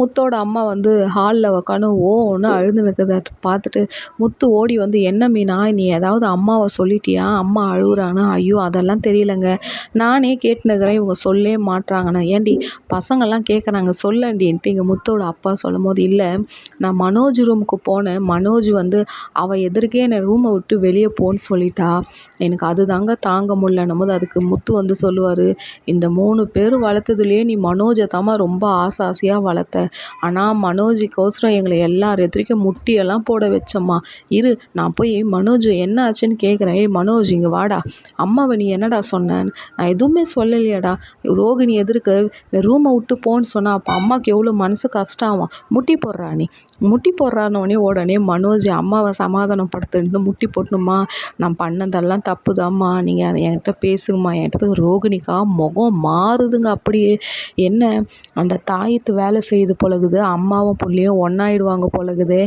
முத்தோட அம்மா வந்து ஹாலில் உக்காந்து ஓன்னு அழுது நிற்கிறத பார்த்துட்டு முத்து ஓடி வந்து என்ன மீனா நீ ஏதாவது அம்மாவை சொல்லிட்டியா? அம்மா அழுகுறானா ஐயோ அதெல்லாம் தெரியலங்க. நானே கேட்டுனுக்கிறேன் இவங்க சொல்லவே மாட்டுறாங்கண்ணா ஏண்டி பசங்கள்லாம் கேட்குறாங்க சொல்லண்டின்ட்டு இங்கே முத்தோட அப்பா சொல்லும் போது இல்லை நான் மனோஜ் ரூமுக்கு போனேன். மனோஜ் வந்து அவள் எதிர்க்கே என்னை ரூமை விட்டு வெளியே போன்னு சொல்லிட்டா. எனக்கு அது தாங்க தாங்க முடியலன்னும் போது அதுக்கு முத்து வந்து சொல்லுவார். இந்த மூணு பேர் வளர்த்ததுலேயே நீ மனோஜை தாம்மா ரொம்ப ஆசை ஆசையாக வளர்த்த. ஆனால் மனோஜுக்கோசரம் எங்களை எல்லார் எத்திரிக்கும் முட்டியெல்லாம் போட வச்சம்மா. இரு நான் போய் மனோஜ் என்ன ஆச்சுன்னு கேட்குறேன் ஏய் மனோஜ் இங்கே வாடா. அம்மாவை நீ என்னடா சொன்னேன்னு நான் எதுவுமே சொல்லலையாடா. ரோகிணி எதிர்க்க ரூமை விட்டு போன்னு சொன்னால் அப்போ அம்மாவுக்கு எவ்வளோ மனசு கஷ்டம்? ஆகும் முட்டி போடுறா நீ. முட்டி போடுறானோடனே உடனே மனோஜ் அம்மாவை சமாதானப்படுத்துன்னு முட்டி போடணுமா? நான் பண்ணதெல்லாம் தப்புதாம்மா. நீங்கள் அதை என்கிட்ட பேசுங்கம்மா. என்கிட்ட பேச ரோகிணிக்கா முகம் மாறுதுங்க அப்படியே. என்ன அந்த தாயத்து வேலை செய்யுது போலகுது அம்மாவும் பிள்ளையும் ஒன்றாயிடுவாங்க போலகுதே.